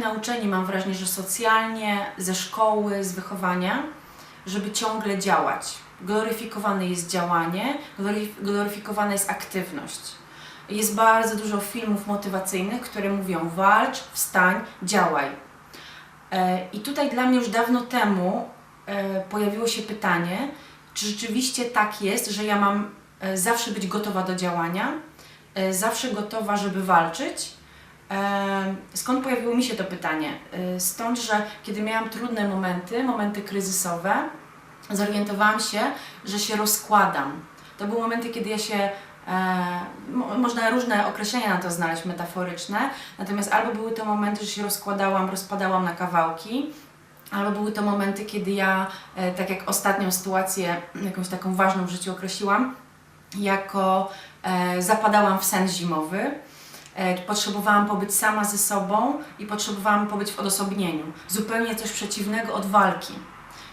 nauczeni, mam wrażenie, że socjalnie, ze szkoły, z wychowania, żeby ciągle działać. Gloryfikowane jest działanie, gloryf- gloryfikowana jest aktywność. Jest bardzo dużo filmów motywacyjnych, które mówią walcz, wstań, działaj. E, I tutaj dla mnie już dawno temu e, pojawiło się pytanie, czy rzeczywiście tak jest, że ja mam e, zawsze być gotowa do działania, zawsze gotowa, żeby walczyć. Skąd pojawiło mi się to pytanie? E, Stąd, że kiedy miałam trudne momenty, momenty kryzysowe, zorientowałam się, że się rozkładam. To były momenty, kiedy ja się E, mo- można różne określenia na to znaleźć metaforyczne, natomiast albo były to momenty, że się rozkładałam, rozpadałam na kawałki, albo były to momenty, kiedy ja, e, tak jak ostatnią sytuację, jakąś taką ważną w życiu określiłam, jako e, zapadałam w sen zimowy. E, potrzebowałam pobyć sama ze sobą i potrzebowałam pobyć w odosobnieniu. Zupełnie coś przeciwnego od walki.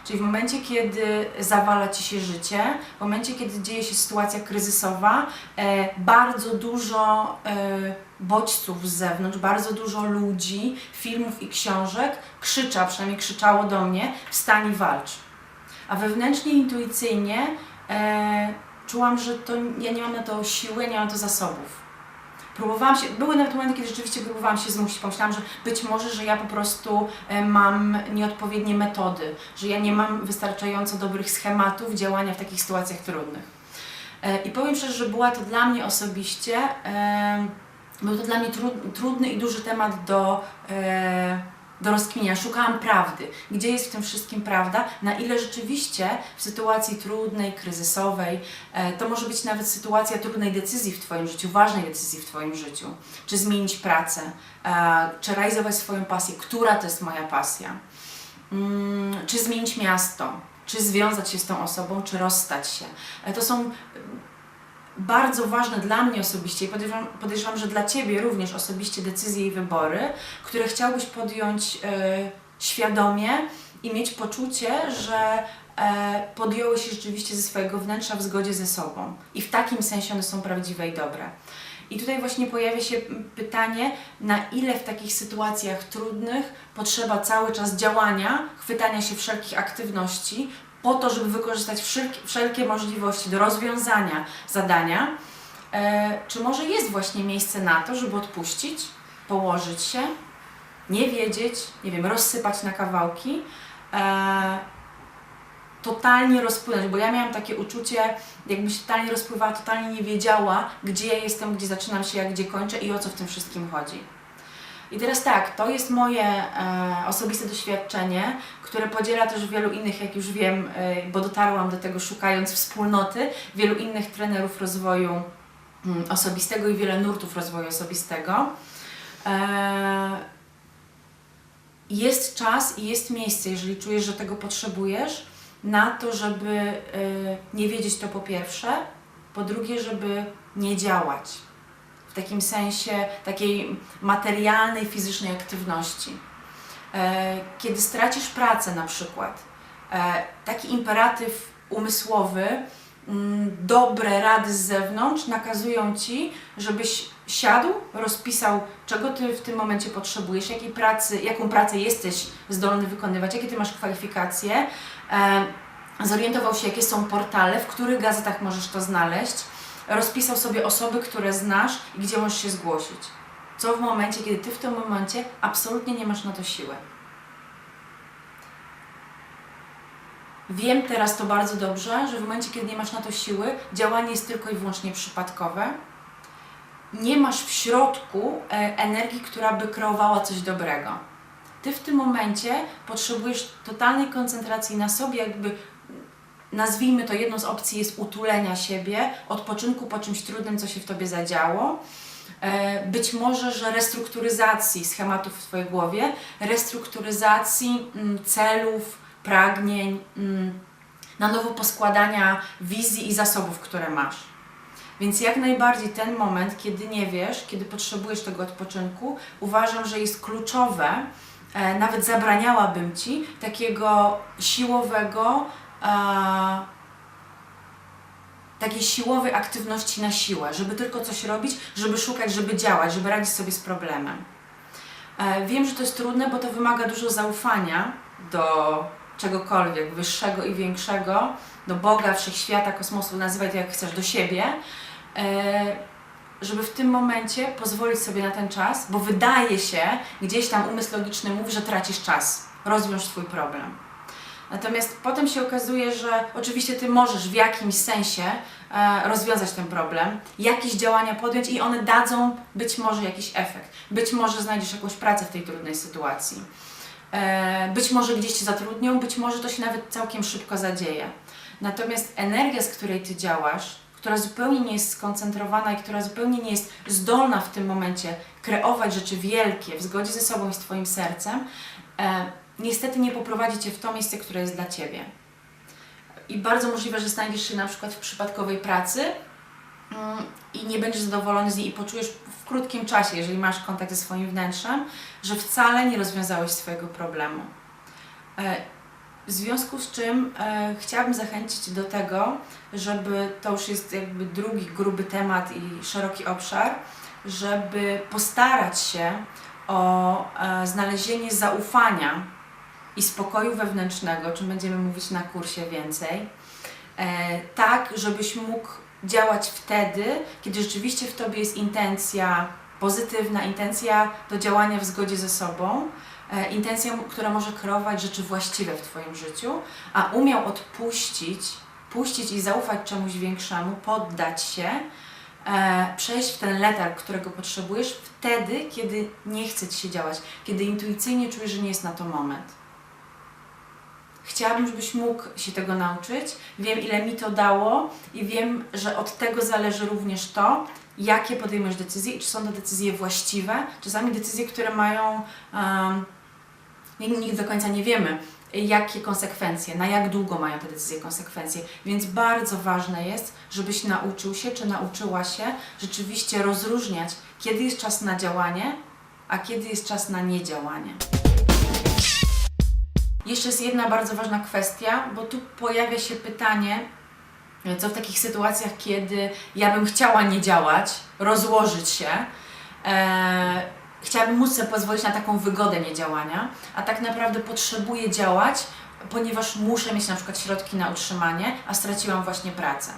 Czyli w momencie, kiedy zawala ci się życie, w momencie, kiedy dzieje się sytuacja kryzysowa, e, bardzo dużo e, bodźców z zewnątrz, bardzo dużo ludzi, filmów i książek krzycza, przynajmniej krzyczało do mnie, wstań i walcz. A wewnętrznie, intuicyjnie czułam, że to ja nie mam na to siły, nie mam na to zasobów. Próbowałam się, były nawet momenty, kiedy rzeczywiście próbowałam się zmusić. Pomyślałam, że być może, że ja po prostu e, mam nieodpowiednie metody, że ja nie mam wystarczająco dobrych schematów działania w takich sytuacjach trudnych. E, I powiem szczerze, że była to dla mnie osobiście, e, był to dla mnie tru- trudny i duży temat do, do rozkminienia. Szukałam prawdy. Gdzie jest w tym wszystkim prawda? Na ile rzeczywiście w sytuacji trudnej, kryzysowej, e, to może być nawet sytuacja trudnej decyzji w Twoim życiu, ważnej decyzji w Twoim życiu. Czy zmienić pracę, e, czy realizować swoją pasję, która to jest moja pasja. Mm, czy zmienić miasto, czy związać się z tą osobą, czy rozstać się. E, To są bardzo ważne dla mnie osobiście i podejrzewam, podejrzewam, że dla Ciebie również osobiście decyzje i wybory, które chciałbyś podjąć e, świadomie i mieć poczucie, że e, podjąłeś się rzeczywiście ze swojego wnętrza w zgodzie ze sobą. I w takim sensie one są prawdziwe i dobre. I tutaj właśnie pojawia się pytanie, na ile w takich sytuacjach trudnych potrzeba cały czas działania, chwytania się wszelkich aktywności, po to, żeby wykorzystać wszelkie, możliwości do rozwiązania zadania, e, czy może jest właśnie miejsce na to, żeby odpuścić, położyć się, nie wiedzieć, nie wiem, rozsypać na kawałki, e, totalnie rozpłynąć, bo ja miałam takie uczucie, jakby się totalnie rozpływała, totalnie nie wiedziała, gdzie ja jestem, gdzie zaczynam się, a gdzie kończę i o co w tym wszystkim chodzi. I teraz tak, to jest moje e, osobiste doświadczenie, które podziela też wielu innych, jak już wiem, e, bo dotarłam do tego szukając wspólnoty, wielu innych trenerów rozwoju mm, osobistego i wiele nurtów rozwoju osobistego. E, jest czas i jest miejsce, jeżeli czujesz, że tego potrzebujesz, na to, żeby e, nie wiedzieć to po pierwsze, po drugie, żeby nie działać takim sensie takiej materialnej, fizycznej aktywności. E, Kiedy stracisz pracę na przykład, e, taki imperatyw umysłowy, mm, dobre rady z zewnątrz nakazują Ci, żebyś siadł, rozpisał, czego Ty w tym momencie potrzebujesz, jakiej pracy, jaką pracę jesteś zdolny wykonywać, jakie Ty masz kwalifikacje, e, zorientował się, jakie są portale, w których gazetach możesz to znaleźć, rozpisał sobie osoby, które znasz i gdzie możesz się zgłosić. Co w momencie, kiedy Ty w tym momencie absolutnie nie masz na to siły. Wiem teraz to bardzo dobrze, że w momencie, kiedy nie masz na to siły, działanie jest tylko i wyłącznie przypadkowe. Nie masz w środku e, energii, która by kreowała coś dobrego. Ty w tym momencie potrzebujesz totalnej koncentracji na sobie, jakby nazwijmy to jedną z opcji jest utulenia siebie, odpoczynku po czymś trudnym, co się w tobie zadziało. E, Być może, że restrukturyzacji schematów w Twojej głowie, restrukturyzacji mm, celów, pragnień, mm, na nowo poskładania wizji i zasobów, które masz. Więc jak najbardziej ten moment, kiedy nie wiesz, kiedy potrzebujesz tego odpoczynku, uważam, że jest kluczowe, e, nawet zabraniałabym Ci takiego siłowego, takiej siłowej aktywności na siłę, żeby tylko coś robić, żeby szukać, żeby działać, żeby radzić sobie z problemem. E, Wiem, że to jest trudne, bo to wymaga dużo zaufania do czegokolwiek wyższego i większego, do Boga, wszechświata, kosmosu, nazywaj to jak chcesz, do siebie, e, żeby w tym momencie pozwolić sobie na ten czas, bo wydaje się, gdzieś tam umysł logiczny mówi, że tracisz czas, rozwiąż swój problem. Natomiast potem się okazuje, że oczywiście ty możesz w jakimś sensie e, rozwiązać ten problem, jakieś działania podjąć i one dadzą być może jakiś efekt. Być może znajdziesz jakąś pracę w tej trudnej sytuacji. E, być może gdzieś cię zatrudnią, być może to się nawet całkiem szybko zadzieje. Natomiast energia, z której ty działasz, która zupełnie nie jest skoncentrowana i która zupełnie nie jest zdolna w tym momencie kreować rzeczy wielkie w zgodzie ze sobą i z Twoim sercem, e, niestety nie poprowadzi Cię w to miejsce, które jest dla Ciebie. I bardzo możliwe, że znajdziesz się na przykład w przypadkowej pracy mm, i nie będziesz zadowolony z niej i poczujesz w krótkim czasie, jeżeli masz kontakt ze swoim wnętrzem, że wcale nie rozwiązałeś swojego problemu. E, W związku z czym e, chciałabym zachęcić do tego, żeby to już jest jakby drugi gruby temat i szeroki obszar, żeby postarać się o e, znalezienie zaufania i spokoju wewnętrznego, o czym będziemy mówić na kursie więcej, e, tak, żebyś mógł działać wtedy, kiedy rzeczywiście w Tobie jest intencja pozytywna, intencja do działania w zgodzie ze sobą, e, intencja, która może kreować rzeczy właściwe w Twoim życiu, a umiał odpuścić, puścić i zaufać czemuś większemu, poddać się, e, przejść w ten letarg, którego potrzebujesz wtedy, kiedy nie chce Ci się działać, kiedy intuicyjnie czujesz, że nie jest na to moment. Chciałabym, żebyś mógł się tego nauczyć. Wiem, ile mi to dało i wiem, że od tego zależy również to, jakie podejmujesz decyzje i czy są to decyzje właściwe. Czasami decyzje, które mają, um, nigdy do końca nie wiemy, jakie konsekwencje, na jak długo mają te decyzje konsekwencje. Więc bardzo ważne jest, żebyś nauczył się, czy nauczyła się rzeczywiście rozróżniać, kiedy jest czas na działanie, a kiedy jest czas na niedziałanie. Jeszcze jest jedna bardzo ważna kwestia, bo tu pojawia się pytanie, co w takich sytuacjach, kiedy ja bym chciała nie działać, rozłożyć się, e, chciałabym móc sobie pozwolić na taką wygodę niedziałania, a tak naprawdę potrzebuję działać, ponieważ muszę mieć na przykład środki na utrzymanie, a straciłam właśnie pracę.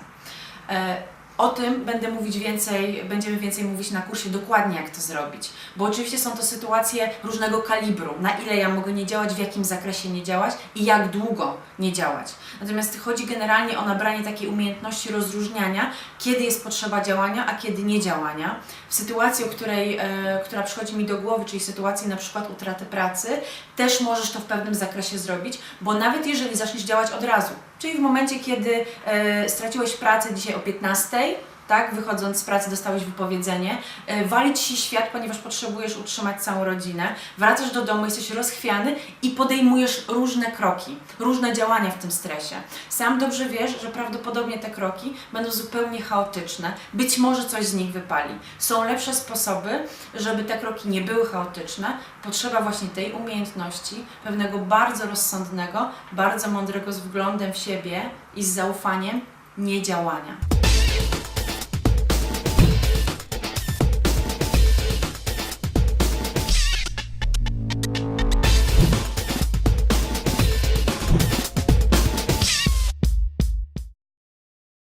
E, o tym będę mówić więcej, będziemy więcej mówić na kursie dokładnie jak to zrobić. Bo oczywiście są to sytuacje różnego kalibru, na ile ja mogę nie działać, w jakim zakresie nie działać i jak długo nie działać. Natomiast chodzi generalnie o nabranie takiej umiejętności rozróżniania, kiedy jest potrzeba działania, a kiedy nie działania. W sytuacji, o której, e, która przychodzi mi do głowy, czyli sytuacji na przykład utraty pracy, też możesz to w pewnym zakresie zrobić, bo nawet jeżeli zaczniesz działać od razu, czyli w momencie, kiedy e, straciłeś pracę dzisiaj o 15, tak, wychodząc z pracy dostałeś wypowiedzenie, e, wali Ci się świat, ponieważ potrzebujesz utrzymać całą rodzinę, wracasz do domu, jesteś rozchwiany i podejmujesz różne kroki, różne działania w tym stresie. Sam dobrze wiesz, że prawdopodobnie te kroki będą zupełnie chaotyczne, być może coś z nich wypali. Są lepsze sposoby, żeby te kroki nie były chaotyczne. Potrzeba właśnie tej umiejętności, pewnego bardzo rozsądnego, bardzo mądrego z wglądem w siebie i z zaufaniem niedziałania.